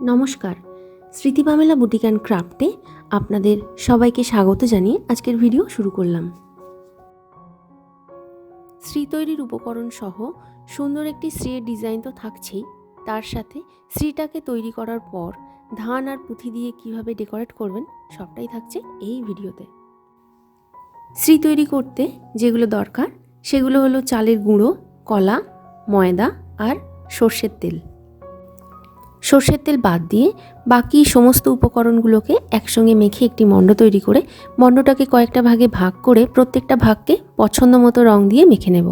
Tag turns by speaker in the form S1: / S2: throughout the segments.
S1: নমস্কার। স্মৃতি Pamela boutique and ক্রাফটে আপনাদের সবাইকে স্বাগত জানিয়ে আজকের ভিডিও শুরু করলাম। শ্রী তৈরির উপকরণ সহ সুন্দর একটি শ্রীয়ের ডিজাইন তো থাকছেই। তার সাথে শ্রীটাকে তৈরি করার পর ধান আর পুঁথি দিয়ে কীভাবে ডেকোরেট করবেন সবটাই থাকছে এই ভিডিওতে। শ্রী তৈরি করতে যেগুলো দরকার সেগুলো হলো চালের গুঁড়ো, কলা, ময়দা আর সর্ষের তেল। সর্ষের তেল বাদ দিয়ে বাকি সমস্ত উপকরণগুলোকে একসঙ্গে মেখে একটি মণ্ড তৈরি করে মণ্ডটাকে কয়েকটা ভাগে ভাগ করে প্রত্যেকটা ভাগকে পছন্দ মতো রং দিয়ে মেখে নেব।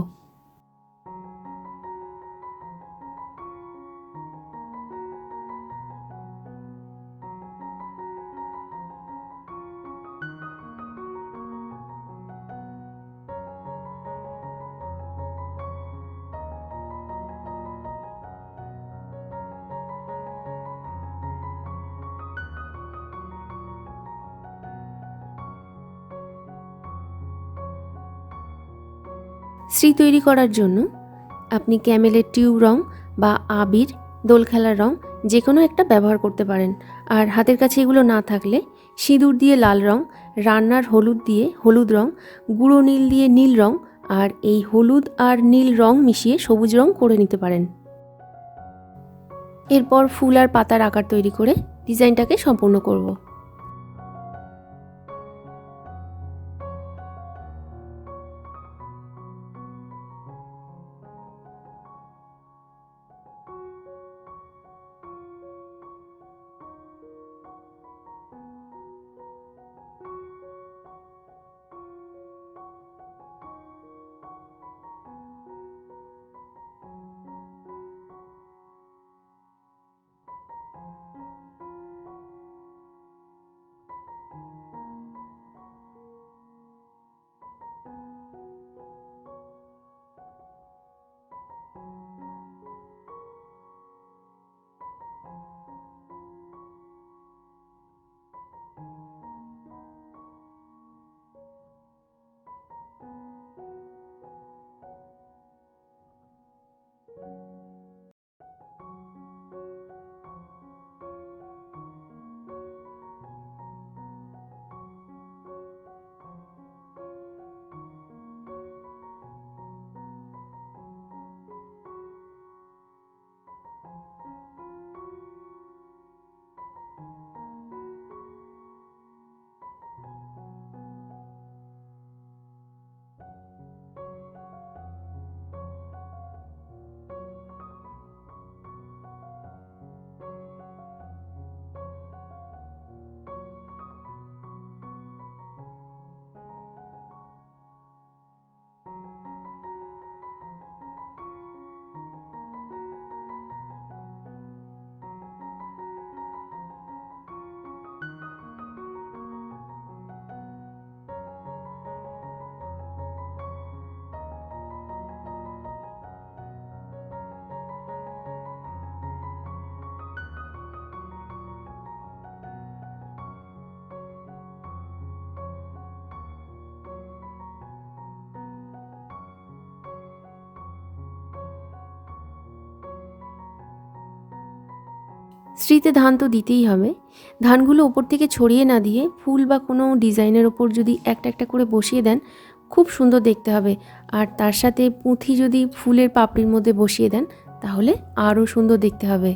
S1: শ্রী তৈরি করার জন্য আপনি ক্যামেলের টিউব রং বা আবির দোল খেলার রং যে কোনো একটা ব্যবহার করতে পারেন। আর হাতের কাছে এগুলো না থাকলে সিঁদুর দিয়ে লাল রং, রান্নার হলুদ দিয়ে হলুদ রং, গুঁড়ো নীল দিয়ে নীল রং আর এই হলুদ আর নীল রং মিশিয়ে সবুজ রং করে নিতে পারেন। এরপর ফুল আর পাতার আকার তৈরি করে ডিজাইনটাকে সম্পূর্ণ করব। স্ত্রীতে ধান তো দিতেই হবে। ধানগুলো ওপর থেকে ছড়িয়ে না দিয়ে ফুল বা কোনো ডিজাইনের ওপর যদি একটা একটা করে বসিয়ে দেন, খুব সুন্দর দেখতে হবে। আর তার সাথে পুঁথি যদি ফুলের পাপড়ির মধ্যে বসিয়ে দেন, তাহলে আরও সুন্দর দেখতে হবে।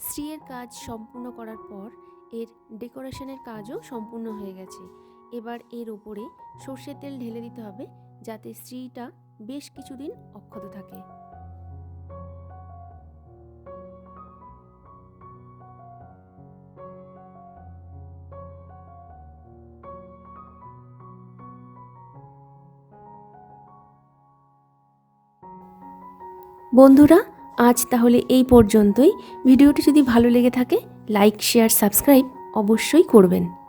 S1: শ্রীয়ের কাজ সম্পূর্ণ করার পর এর ডেকোরেশনের কাজও সম্পূর্ণ হয়ে গেছে। এবার এর ওপরে সর্ষের তেল ঢেলে দিতে হবে যাতে স্ত্রীটা বেশ কিছুদিন অক্ষত থাকে। বন্ধুরা আজ তাহলে এই পর্যন্তই। ভিডিওটি যদি ভালো লেগে থাকে লাইক শেয়ার সাবস্ক্রাইব অবশ্যই করবেন।